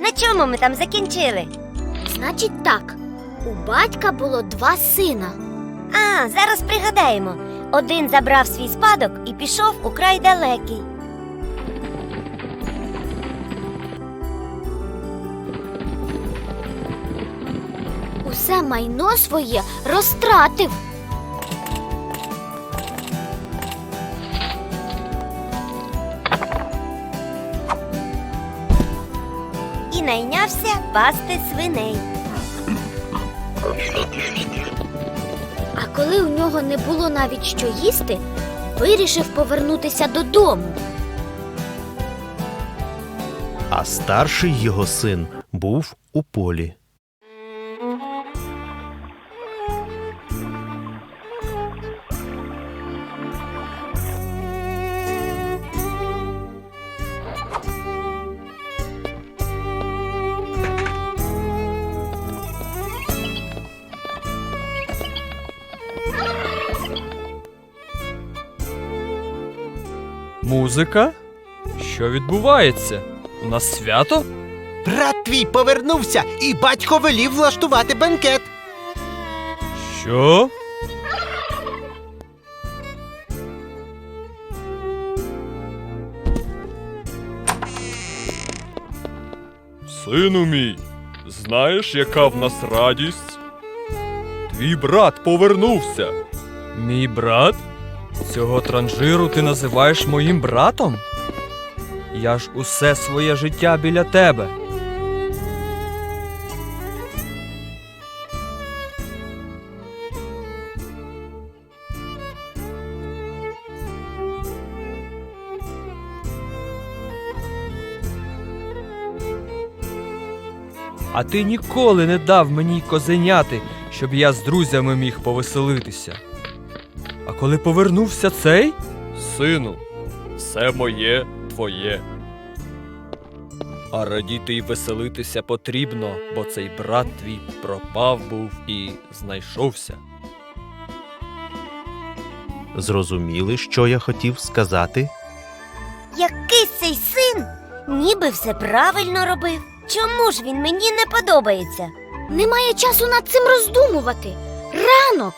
На чому ми там закінчили? Значить так, у батька було два сина. А, зараз пригадаємо. Один забрав свій спадок і пішов у край далекий. Усе майно своє розтратив. Найнявся пасти свиней. А коли у нього не було навіть що їсти, вирішив повернутися додому. А старший його син був у полі. Музика? Що відбувається? У нас свято? Брат твій повернувся, і батько велів влаштувати бенкет. Що? Сину мій, знаєш, яка в нас радість? Твій брат повернувся. Мій брат? Цього транжиру ти називаєш моїм братом? Я ж усе своє життя біля тебе. А ти ніколи не дав мені козеняти, щоб я з друзями міг повеселитися. А коли повернувся цей? Сину, все моє твоє. А радіти й веселитися потрібно, бо цей брат твій пропав був і знайшовся. Зрозуміли, що я хотів сказати? Який цей син ніби все правильно робив. Чому ж він мені не подобається? Немає часу над цим роздумувати. Ранок.